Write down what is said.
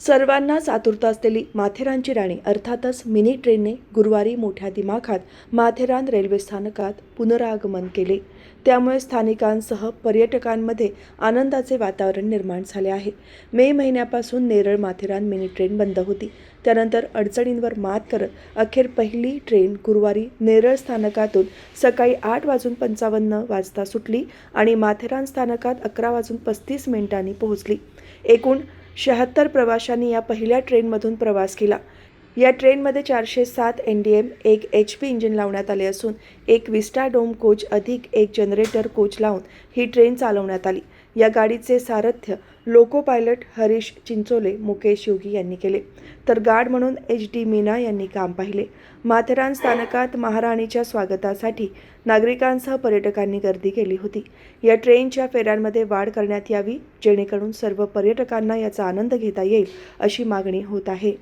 सर्वांनाच आतुरता असलेली माथेरानची राणी अर्थातच मिनी ट्रेनने गुरुवारी मोठ्या दिमाखात माथेरान रेल्वे स्थानकात पुनरागमन केले. त्यामुळे स्थानिकांसह पर्यटकांमध्ये आनंदाचे वातावरण निर्माण झाले आहे. मे महिन्यापासून नेरळ माथेरान मिनी ट्रेन बंद होती. त्यानंतर अडचणींवर मात करत अखेर पहिली ट्रेन गुरुवारी नेरळ स्थानकातून सकाळी आठ वाजून पंचावन्न वाजता सुटली आणि माथेरान स्थानकात अकरा वाजून पस्तीस मिनिटांनी पोहोचली. एकूण शहात्तर प्रवाशांनी या पहिल्या ट्रेनमधून प्रवास केला. या ट्रेनमध्ये चारशे सात एन डी एम एक एच पी इंजिन लावण्यात आले असून एक विस्टा डोम कोच अधिक एक जनरेटर कोच लावून ही ट्रेन चालवण्यात आली. या गाडीचे सारथ्य लोको पायलट हरीश चिंचोले मुकेश योगी यांनी केले. तर गार्ड म्हणून एच डी मीना यांनी काम पाहिले. माथेरान स्थानकात महाराणीच्या स्वागतासाठी नागरिकांसह पर्यटकांनी गर्दी केली होती. या ट्रेनच्या फेऱ्यांमध्ये वाढ करण्यात यावी जेणेकरून सर्व पर्यटकांना याचा आनंद घेता येईल अशी मागणी होत आहे.